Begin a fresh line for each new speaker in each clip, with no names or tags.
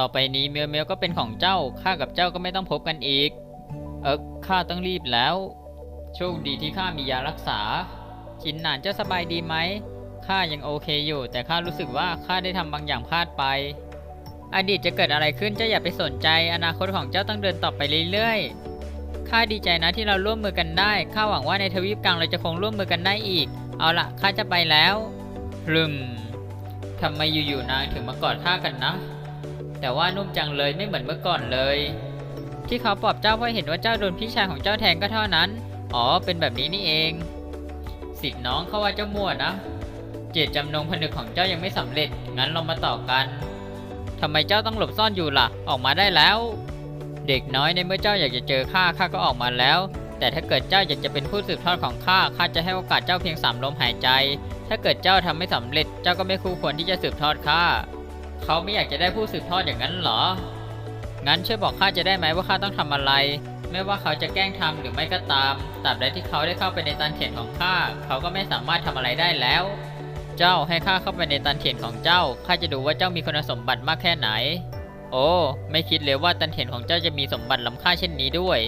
ต่อไปนี้เมียวเมียวก็เป็นของเจ้า ข้ากับเจ้าก็ไม่ต้องพบกันอีก เออข้าต้องรีบแล้ว โชคดีที่ข้ามียารักษา ชินหนานเจ้าสบายดีไหม ข้ายังโอเคอยู่ แต่ข้ารู้สึกว่าข้าได้ทำบางอย่างพลาดไป อดีตจะเกิดอะไรขึ้นเจ้าอย่าไปสนใจ อนาคตของเจ้าต้องเดินต่อไปเรื่อยๆ ข้าดีใจนะที่เราร่วมมือกันได้ ข้าหวังว่าในทวีปกลางเราจะคงร่วมมือกันได้อีก เอาละข้าจะไปแล้วรึมทำไมอยู่ๆนางถึงมากอดข้ากันนะ แต่ว่านุ่มจังเลยไม่เหมือนเมื่อก่อนเลย ที่เขาปลอบเจ้าเพราะเห็นว่าเจ้าโดนพี่ชายของเจ้าแทงก็เท่านั้น อ๋อ เป็นแบบนี้นี่เอง สิทธิ์น้องเขาว่าเจ้ามั่วนะ เจตจำนงผนึกของเจ้ายังไม่สำเร็จ งั้นเรามาต่อกันทำไมเจ้าต้องหลบซ่อนอยู่ล่ะ ออกมาได้แล้ว เด็กน้อยในเมื่อเจ้าอยากจะเจอข้าข้าก็ออกมาแล้ว แต่ถ้าเกิดเจ้าอยากจะเป็นผู้สืบทอดของข้าข้าจะให้โอกาสเจ้าเพียงสามลมหายใจ ถ้าเกิดเจ้าทำไม่สำเร็จ เจ้าก็ไม่คู่ควรที่จะสืบทอดข้า เขาไม่อยากจะได้ผู้สืบทอดอย่างนั้นเหรอ งั้นช่วยบอกข้าจะได้ไหมว่าข้าต้องทำอะไร ไม่ว่าเขาจะแกล้งทำหรือไม่ก็ตามตราบใดที่เขาได้เข้าไปในตันเขียนของข้าเขาก็ไม่สามารถทำอะไรได้แล้ว เจ้าให้ข้าเข้าไปในตันเขียนของเจ้าข้าจะดูว่าเจ้ามีคุณสมบัติมากแค่ไหน โอ้ไม่คิดเลยว่าตันเขียนของเจ้าจะมีสมบัติล้ำค่าเช่นนี้ด้วย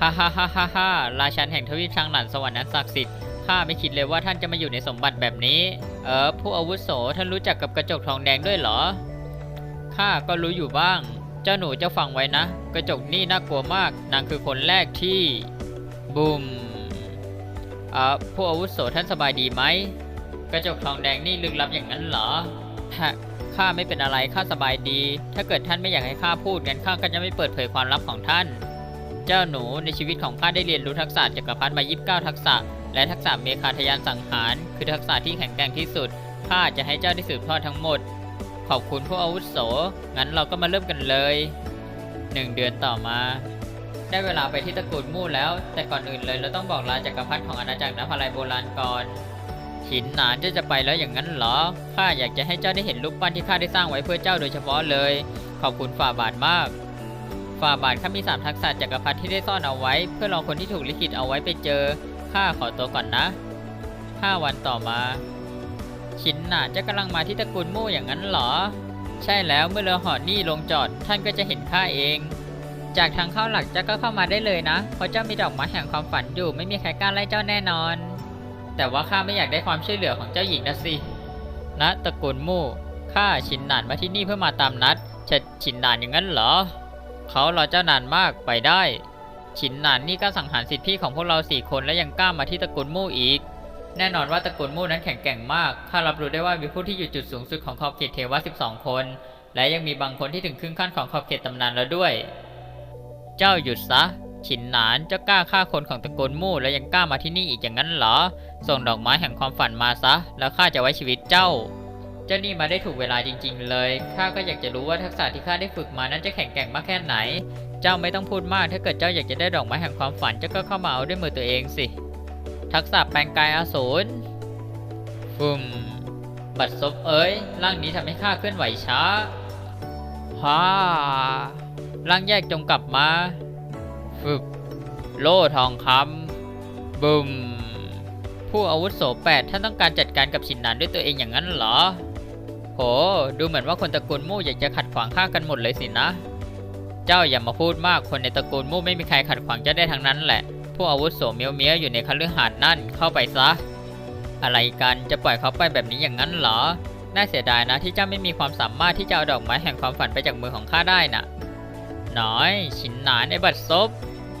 ฮ่าฮ่าฮ่าฮ่าฮ่าราชันแห่งทวีปทางหลันสวรรค์นั้นศักดิ์สิทธิ์ ข้าไม่คิดเลยว่าท่านจะมาอยู่ในสมบัติแบบนี้ เออผู้อาวุโสท่านรู้จักกับกระจกทองแดงด้วยเหรอ ข้าก็รู้อยู่บ้าง เจ้าหนูเจ้าฟังไว้นะ กระจกนี่น่ากลัวมาก นางคือคนแรกที่บูมเออผู้อาวุโสท่านสบายดีไหม กระจกทองแดงนี่ลึกลับอย่างนั้นเหรอฮะข้าไม่เป็นอะไรข้าสบายดี ถ้าเกิดท่านไม่อยากให้ข้าพูดงั้นข้าก็จะไม่เปิดเผยความลับของท่าน เจ้าหนูในชีวิตของข้าได้เรียนรู้ทักษะจักรพรรดิมา 29 ทักษะ และทักษะเมคาทยานสังหาร คือทักษะที่แข็งแกร่งที่สุด ข้าจะให้เจ้าได้สืบทอดทั้งหมด ขอบคุณผู้อาวุโส งั้นเราก็มาเริ่มกันเลย หนึ่งเดือนต่อมา ได้เวลาไปที่ตระกูลมู่แล้ว แต่ก่อนอื่นเลยเราต้องบอกลาจักรพรรดิของอาณาจักรนภาลัยโบราณก่อนหินหนานเจ้าจะไปแล้วอย่างนั้นเหรอ ข้าอยากจะให้เจ้าได้เห็นรูปปั้นที่ข้าได้สร้างไว้เพื่อเจ้าโดยเฉพาะเลย ขอบคุณฝ่าบาทมากฝ่าบาทข้ามีสามทักษะจักรพรรดิที่ได้ซ่อนเอาไว้ เพื่อรอคนที่ถูกลิขิตเอาไว้ไปเจอ ข้าขอตัวก่อนนะห้าวันต่อมา ชินนานเจ้ากำลังมาที่ตระกูลมู่อย่างนั้นหรอ ใช่แล้วเมื่อเรือหอนี่ลงจอดท่านก็จะเห็นข้าเอง จากทางเข้าหลักเจ้าก็เข้ามาได้เลยนะ เพราะเจ้ามีดอกไม้แห่งความฝันอยู่ไม่มีใครกล้าไล่เจ้าแน่นอน แต่ว่าข้าไม่อยากได้ความช่วยเหลือของเจ้าหญิงนะสิณตระกูลมู่ข้าชินนานมาที่นี่เพื่อมาตามนัดจะชินนานอย่างนั้นเหรอ เขารอเจ้านานมากไปได้ ชินหนานนี่ก็สังหารสิทธิพี่ของพวกเราสี่คนและยังกล้ามาที่ตระกูลมู่อีก แน่นอนว่าตระกูลมู่นั้นแข็งแกร่งมาก ข้ารับรู้ได้ว่ามีผู้ที่อยู่จุดสูงสุดของขอบเขตเทวะ12 คน และยังมีบางคนที่ถึงครึ่งขั้นของขอบเขตตำนานแล้วด้วย เจ้าหยุดซะ ฉินหนานเจ้ากล้าฆ่าคนของตระกูลมู่และยังกล้ามาที่นี่อีกอย่างนั้นเหรอ ส่งดอกไม้แห่งความฝันมาซะ แล้วข้าจะไว้ชีวิตเจ้า เจ้านี่มาได้ถูกเวลาจริง ๆ เลย ข้าก็อยากจะรู้ว่าทักษะที่ข้าได้ฝึกมานั้นจะแข็งแกร่งมากแค่ไหน เจ้าไม่ต้องพูดมาก ถ้าเกิดเจ้าอยากจะได้ดอกไม้แห่งความฝัน เจ้าก็เข้ามาเอาด้วยมือตัวเองสิ ทักษะแปลงกายอสูรฟุมบัดซบเอ้ย ร่างนี้ทำให้ข้าเคลื่อนไหวช้าฮ่าร่างแยกจงกลับมาฟึบโล่ทองคำบึมผู้อาวุโสแปดท่านต้องการจัดการกับชินนานด้วยตัวเองอย่างนั้นเหรอ โห ดูเหมือนว่าคนตระกูลมู่อยากจะขัดขวางข้ากันหมดเลยสินะ เจ้าอย่ามาพูดมากคนในตระกูลมู่ไม่มีใครขัดขวางเจ้าได้ทั้งนั้นแหละผู้อาวุโสเมียวเมียอยู่ในคฤหาสน์นั่นเข้าไปซะ อะไรกันจะปล่อยเขาไปแบบนี้อย่างนั้นเหรอ น่าเสียดายนะที่เจ้าไม่มีความสามารถที่จะเอาดอกไม้แห่งความฝันไปจากมือของข้าได้น่ะ น้อย ชินหนานไอ้บัดซบ